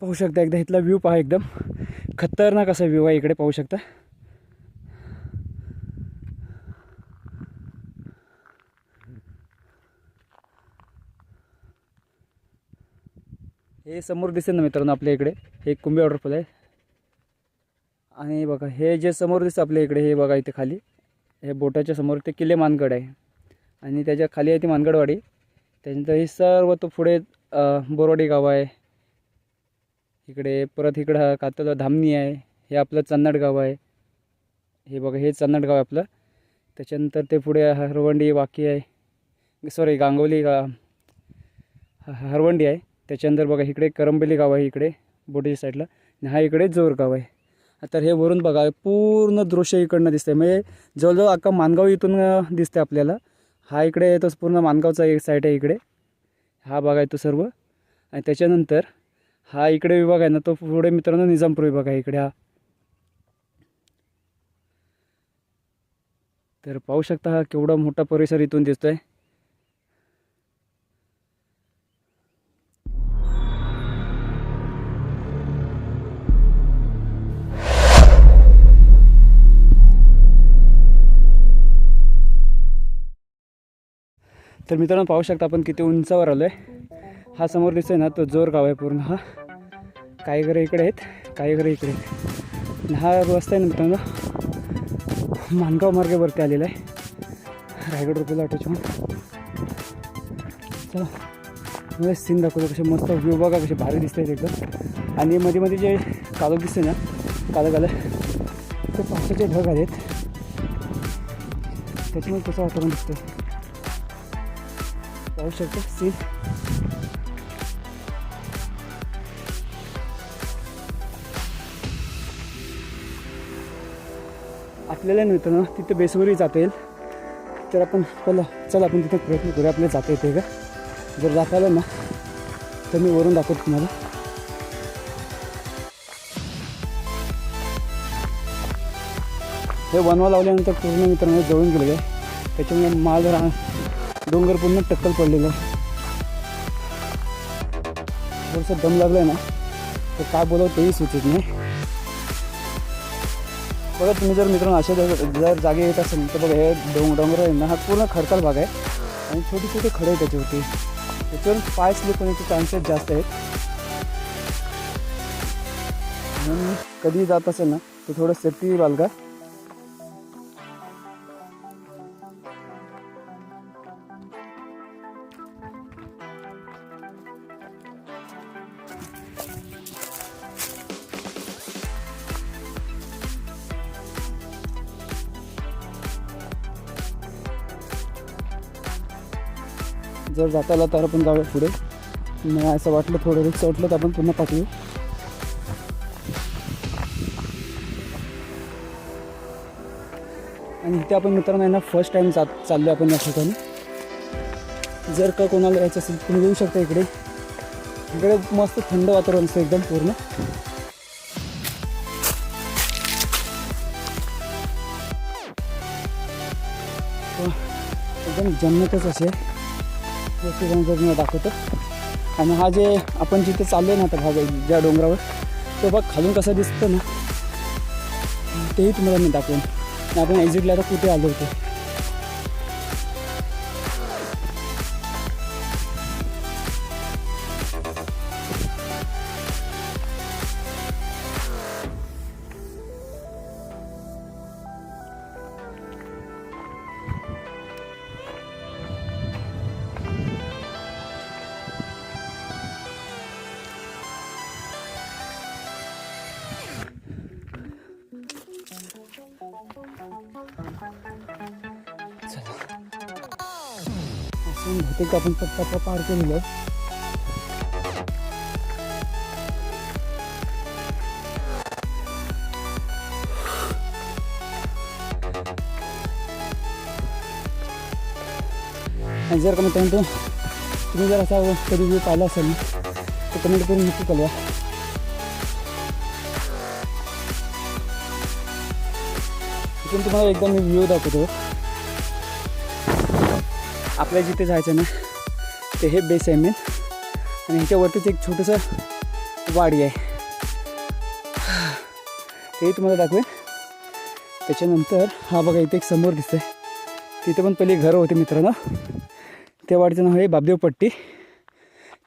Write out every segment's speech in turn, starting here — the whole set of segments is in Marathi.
पाहू शकता एकदा इथला व्ह्यू पहा एकदम. खतरनाक असा व्ह्यू आहे इकडे पाहू शकता. हे समोर दिसेल ना मित्रांनो आपल्या इकडे. हे कुंभी वॉटरफॉल आहे. आणि बघा हे जे समोर दिसतं आपल्या इकडे हे बघा इथे खाली. हे बोटाच्या समोर ते किल्ले मानगड आहे. आणि त्याच्याखाली आहे ती मानगडवाडी. त्याच्यानंतर हे सर्व तो पुढे बोरवाडी गाव आहे. इकडे परत इकडं कातल धामणी आहे हे आपलं चन्नड गाव आहे. हे बघा हे चन्नड गाव आहे आपलं. त्याच्यानंतर ते पुढे हरवंडी वाकी आहे. सॉरी गांगवली गा हरवंडी आहे. त्याच्यानंतर बघा इकडे करंबेली गाव आहे इकडे बोटीच्या साईडला. आणि हा इकडे जोर गाव आहे. तर हे वरून बघा पूर्ण दृश्य इकडनं दिसतंय. म्हणजे जवळजवळ अख्खा मानगाव इथून दिसते आपल्याला. हा इकडे येतोच पूर्ण मानगावचा एक साईड आहे इकडे. हा बघा आहे तो सर्व. आणि त्याच्यानंतर हा इकडे विभाग आहे ना तो पुढे मित्रांनो निजामपूर विभाग आहे इकडे हा. तर पाहू शकता हा केवढा मोठा परिसर इथून दिसतोय. तर मित्रांनो पाहू शकता आपण किती उंचावर आलो आहे हा समोर दिसतोय ना तो जोर गाव आहे पूर्ण हा. काही घरं इकडे आहेत काही घरं इकडे आहेत. आणि हा रस्ता आहे ना मित्रांनो. मानगाव मार्गावरती आलेला आहे. रायगड रुपयाला ऑटोच्या चला मला सीन दाखवतो कसे मस्त व्ह्यू बघा कसे भारी दिसत आहेत एकदम. आणि मध्ये मध्ये जे कालक दिसते ना कालक आलं ते पावसाचे ढग आलेत. त्याच्यामुळे कसं वातावरण दिसतं पाहू शकतो सीन आपल्याला नव्हतं ना तिथं बेसवरही जाता येईल. तर आपण पहिला चल आपण तिथे प्रयत्न करूया. आपल्याला जाता येते का? जर जाता आलं ना तर मी वरून दाखवतो तुम्हाला. हे वनवा लावल्यानंतर पूर्ण मित्रांनो जळून गेले आहे त्याच्यामुळे माल रा डोंगर पूर्ण टक्कल पडलेलं आहे. थोडंसं दम लागलं ना तर काय बोलावं तेही सुचत नाही. बघा तुम्ही जर मित्रांनो अशा जर जर जागे येत असेल तर बघा हे डोंग डोंगर आहे ना हा पूर्ण खडकाल भाग आहे. आणि छोटे छोटे खडे त्याचे होते त्याच्यावर पाय स्लिप होण्याचे चान्सेस जास्त आहेत. म्हणून कधी जात असेल ना तर थोडं सेफ्टी बालगा जर जाता आला तर आपण जाऊया पुढे. नाही असं वाटलं थोडं रिक्स वाटलं तर आपण पुन्हा पाठवू. आणि इथे आपण मित्रांनो आहे ना फर्स्ट टाईम जात चाललो आपण या ठिकाणी. जर का कोणाला यायचं असेल तुम्ही येऊ शकता इकडे. इकडे मस्त थंड वातावरण असतं एकदम पूर्ण. एकदम जन्नतच असे जर मी दाखवतो. आणि हा जे आपण जिथे चाललो ना आता भाग ज्या डोंगरावर तो बघ खालून कसा दिसतो ना तेही तुम्हाला मी दाखवेन. आपण एक्झिटला आता कुठे आलो होतो? बहुतेक आपण टप्पा पार केलेलं आहे आणि जर का मित्रांनो तुम्ही जर असा कधी व्ह्यू पाहिला असेल ना तर कमेंट करून नक्की कळवा. इथून तुम्हाला एकदम मी व्ह्यू दाखवतो. आपल्या जिथे जायचं ना ते हे बेस आहे मेन आणि ह्याच्यावरतीच एक छोटंसं वाडी आहे. ते तुम्हाला दाखवेन. त्याच्यानंतर हा बघा इथे एक समोर दिसतंय. तिथे पण पहिली घरं होती मित्रांनो. त्या वाडीचं नाव आहे बाबदेव पट्टी.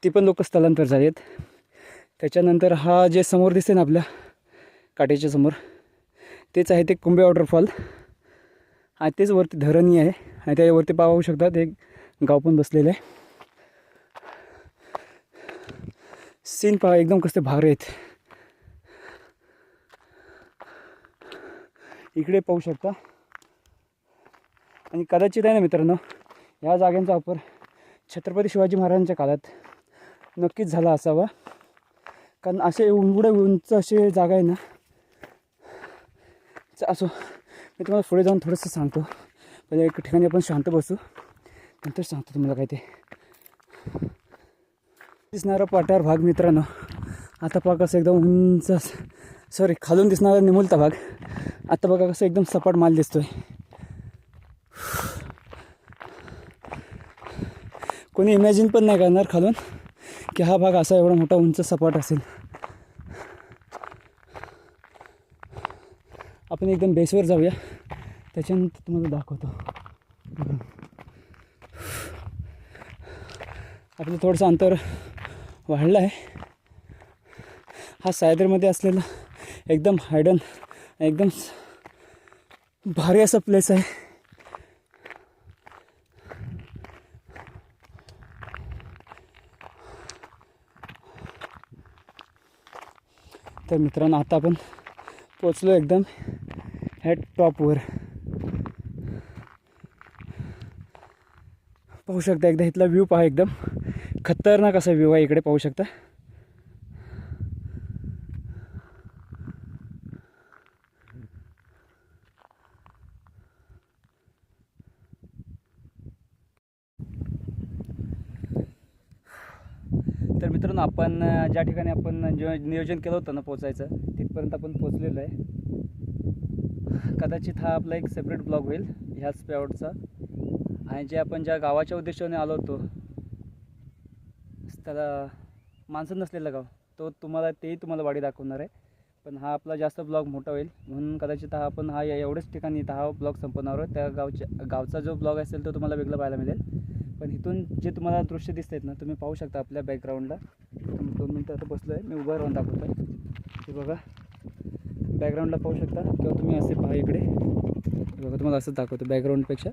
ती पण लोक स्थलांतर झाली आहेत त्याच्यानंतर हा जे समोर दिसते ना आपल्या काटेच्या समोर तेच आहे ते कुंभे वॉटरफॉल आणि तेच वरती धरणी आहे. आणि त्याच्यावरती पाहू शकता ते गाव पण बसलेलं आहे. सीन पहा एकदम कसले भारी आहेत. इकडे पाहू शकता. आणि कदाचित आहे ना मित्रांनो या जाग्यांचा वापर छत्रपती शिवाजी महाराजांच्या काळात नक्कीच झाला असावा. कारण असे उंगडे उंच असे जागा आहे ना असो मी तुम्हाला पुढे जाऊन थोडंसं सांगतो. पहिले एक ठिकाणी आपण शांत बसू. नंतर सांगतो तुम्हाला काय ते. दिसणारा पाटार भाग मित्रांनो. आता पहा कसं एकदम उंच सॉरी खालून दिसणारा निमुलता भाग. आता बघा कसं एकदम सपाट माल दिसतोय. कोणी इमॅजिन पण नाही करणार खालून की हा भाग असा एवढा मोठा उंच सपाट असेल. आपण एकदम बेसवर जाऊया. त्याच्यानंतर तुम्हाला दाखवतो. आपलं थोडंसं अंतर वाढलं आहे. हा सायदरमध्ये असलेला एकदम हायडन एकदम भारी असा प्लेस आहे. तर मित्रांनो आता आपण पोचलो एकदम ह्या टॉपवर पाहू शकता एकदा इथला व्ह्यू पहा एकदम. खतरनाक असा व्ह्यू आहे इकडे पाहू शकता. तर मित्रांनो आपण ज्या ठिकाणी आपण जे नियोजन केलं होतं ना पोचायचं तिथपर्यंत आपण पोचलेलो आहे. कदाचित हा आपला एक सेपरेट ब्लॉग होईल ह्याच स्पॅवटचा आणि जे आपण ज्या गावाच्या उद्देशाने आलो होतो त्याला माणसं नसलेलं गाव. तो तुम्हाला तेही तुम्हाला वाडी दाखवणार आहे. पण हा आपला जास्त ब्लॉग मोठा होईल. म्हणून कदाचित हा आपण हा या- एवढ्याच ठिकाणी हा ब्लॉग संपवणार आहोत. त्या गावच्या गावचा जो ब्लॉग असेल तो तुम्हाला वेगळा पाहायला मिळेल. पण इथून जे तुम्हाला दृश्य दिसत आहेत ना तुम्ही पाहू शकता आपल्या बॅकग्राऊंडला दोन मिनटं आता बसलो आहे मी उभं राहून दाखवतो आहे हे बघा. बॅकग्राऊंडला पाहू शकता. किंवा तुम्ही असे पहा इकडे. हे बघा तुम्हाला असंच दाखवतो बॅकग्राऊंडपेक्षा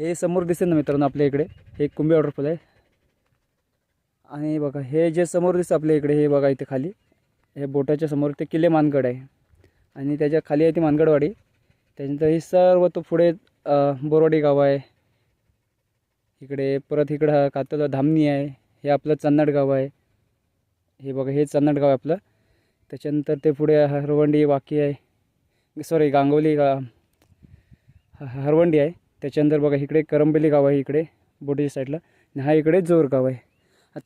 हे समोर दिसेल ना मित्रांनो आपल्या इकडे. हे एक कुंभे वॉटरफॉल आहे. आणि बघा हे जे समोर दिसतं आपल्या इकडे हे बघा इथे खाली. हे बोटाच्या समोर ते किल्ले मानगड आहे. आणि त्याच्याखाली आहे ती मानगडवाडी. त्याच्यानंतर हे सर्व तो पुढे बोरवाडी गाव आहे. इकडे परत इकडं हा कातल धामणी आहे. हे आपलं चन्नाड गाव आहे. हे बघा हे चन्नाड गाव आहे आपलं. त्याच्यानंतर ते पुढे हरवंडी वाकी आहे. सॉरी गांगोली गा हरवंडी आहे. त्याच्यानंतर बघा इकडे करंबेली गाव आहे इकडे बोटीच्या साईडला आणि हा इकडे जोर गाव आहे.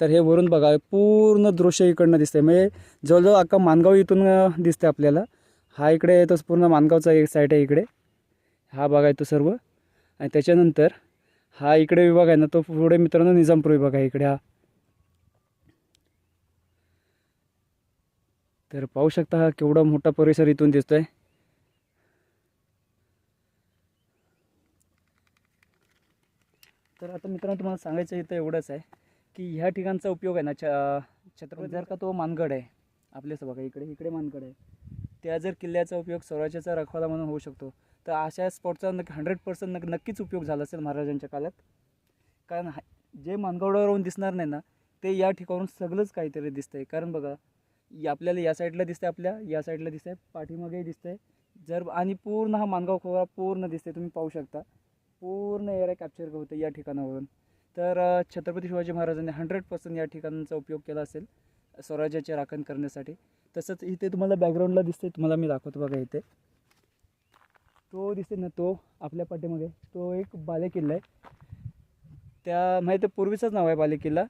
तर हे वरून बघा पूर्ण दृश्य इकडनं दिसतंय. म्हणजे जवळजवळ अख्खा मानगाव इथून दिसतंय आपल्याला. हा इकडे येतोच पूर्ण मानगावचा एक साईड आहे इकडे. हा भाग आहे तो सर्व. आणि त्याच्यानंतर हा इकडे विभाग आहे ना तो पुढे मित्रांनो निजामपूर विभाग आहे इकडे हा. तर पाहू शकता हा केवढा मोठा परिसर इथून दिसतोय. तर आता मित्रांनो तुम्हाला सांगायचं इथं एवढंच आहे की ह्या ठिकाणचा उपयोग आहे ना छ छत्रपती जर का तो मानगड आहे आपल्याच बघा इकडे इकडे मानगड आहे. त्या जर किल्ल्याचा उपयोग स्वराज्याचा रखवाला म्हणून होऊ शकतो. तर अशा स्पॉटचा नक्की हंड्रेड पर्सेंट नक् नक्कीच उपयोग झाला असेल महाराजांच्या काळात. कारण हा- जे मानगडावरून दिसणार नाही ना ते या ठिकाणून सगळंच काहीतरी दिसतंय. कारण बघा आपल्याला या साईडला दिसतंय आपल्या या साईडला दिसतंय पाठीमागेही दिसतंय. जर आणि पूर्ण हा मानगाव खोरा पूर्ण दिसतंय तुम्ही पाहू शकता. पूर्ण एरिया कॅप्चर होतं या ठिकाणावरून. तर छत्रपती शिवाजी महाराजांनी हंड्रेड पर्सेंट या ठिकाणांचा उपयोग केला असेल स्वराज्याचे राखण करण्यासाठी. तसंच इथे तुम्हाला बॅकग्राऊंडला दिसते तुम्हाला मी दाखवतो बघा इथे. तो दिसते ना तो आपल्या पाठीमागे तो एक बालेकिल्ला आहे. त्या माहिती पूर्वीचंच नाव आहे बालेकिल्ला.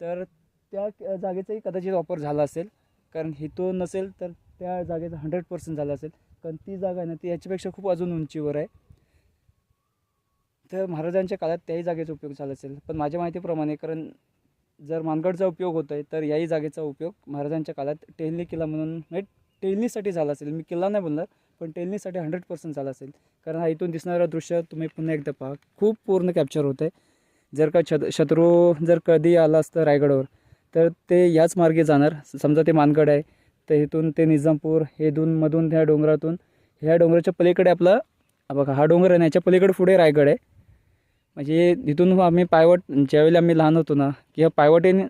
तर त्या जागेचाही कदाचित वापर झाला असेल. कारण तो नसेल तर त्या जागेचा हंड्रेड पर्सेंट झाला असेल. कारण ती जागा आहे ना ती याच्यापेक्षा खूप अजून उंचीवर आहे. तर महाराजांच्या काळात त्याही जागेचा उपयोग झाला असेल. पण माझ्या माहितीप्रमाणे कारण जर मानगडचा उपयोग होतो आहे तर याही जागेचा उपयोग महाराजांच्या काळात टेनली किल्ला म्हणून म्हणजे टेनलीसाठी झाला असेल. मी किल्ला नाही बोलणार पण टेहळणीसाठी हंड्रेड पर्सेंट झाला असेल. कारण हा इथून दिसणारं दृश्य तुम्ही पुन्हा एकदा पहा. खूप पूर्ण कॅप्चर होतं आहे जर का छत शत्रू जर कधी आला असतं रायगडावर तर ते याच मार्गे जाणार. समजा ते मानगड आहे तर इथून ते निजामपूर हे दोन मधून ह्या डोंगरातून ह्या डोंगराच्या पलीकडे आपला बघा हा डोंगर आहे ना याच्या पलीकडे पुढे रायगड आहे. म्हणजे तिथून आम्ही पायवट ज्यावेळेला आम्ही लहान होतो ना की ह्या पायवटीने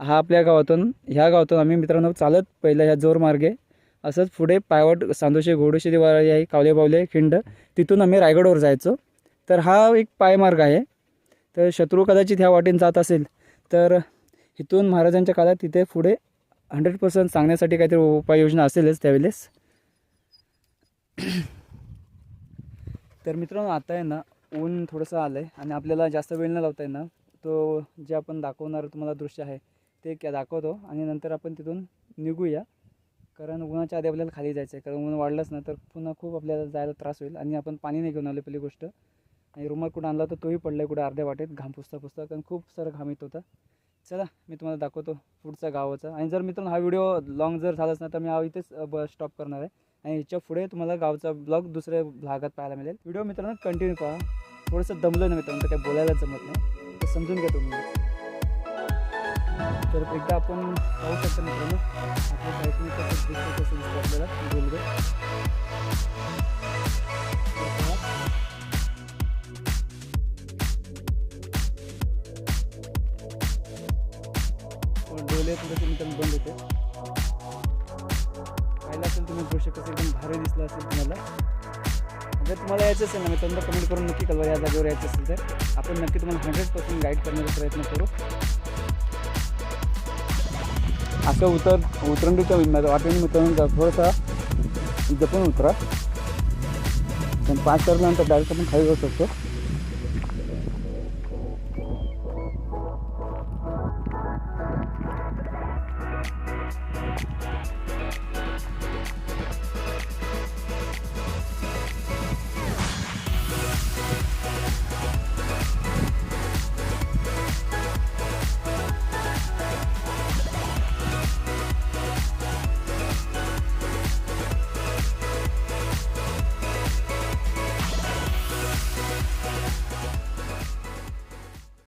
हा आपल्या गावातून ह्या गावातून आम्ही मित्रांनो चालत पहिलं ह्या जोर मार्गे असंच पुढे पायवट सांदोशी घोडोशी दिवाळी आहे कावले बावले खिंड तिथून आम्ही रायगडवर जायचो. तर हा एक पायमार्ग आहे. तर शत्रू कदाचित ह्या वाटेने जात असेल तर इथून महाराजांच्या काळात तिथे पुढे हंड्रेड पर्सेंट सांगण्यासाठी काहीतरी उपाययोजना असेलच त्यावेळेस. तर मित्रांनो आता आहे ना ऊन थोडंसं आलं आहे आणि आपल्याला जास्त वेळ न लावता येणार. तो जे आपण दाखवणार तुम्हाला दृश्य आहे ते क्या दाखवतो आणि नंतर आपण तिथून निघूया. कारण उन्हाच्या आधी आपल्याला खाली जायचं आहे कारण ऊन वाढलंच ना तर पुन्हा खूप आपल्याला जायला त्रास होईल आणि आपण पाणी नाही घेऊन आलो पहिली गोष्ट. आणि रुमाल कुठं आणला तर तोही पडला आहे कुठं अर्ध्या वाटेत घाम पुसता पुसता. कारण खूप सारं घाम येत होता. चला मी तुम्हाला दाखवतो पुढचा गावाचा. आणि जर मित्रांनो हा व्हिडिओ लॉंग जर झालाच ना तर मी हा इथेच ब स्टॉप करणार आहे. आणि याच्यापुढे तुम्हाला गावचा ब्लॉग दुसऱ्या भागात पाहायला मिळेल. व्हिडिओ मित्रांनो कंटिन्यू पहा थोडंसं दमलं ना मित्रांनो काही बोलायला जमत नाही. ते समजून घ्या तुम्ही. तर एकदा आपण पाहू शकतो मित्रांनो आपल्या बाईकने कसं दिसतं कसं दिसतं आपल्याला. रेल्वे डोले थोडेसे मित्रांनो बंद होते. असेल तुम्ही दृश्य कसं एकदम भारी दिसलं असेल तुम्हाला. जर तुम्हाला यायचं असेल ना मित्रांनो कमेंट करून नक्की कळवा या जागेवर यायचं असेल तर. आपण नक्की तुम्हाला हंड्रेड पर्सेंट गाईड करण्याचा प्रयत्न करू. असं उतर उतरंडीच्या वाटेने उतरून थोडासा जपून उतरा. पण पाच करल्यानंतर डायरेक्ट आपण खाली जाऊ शकतो.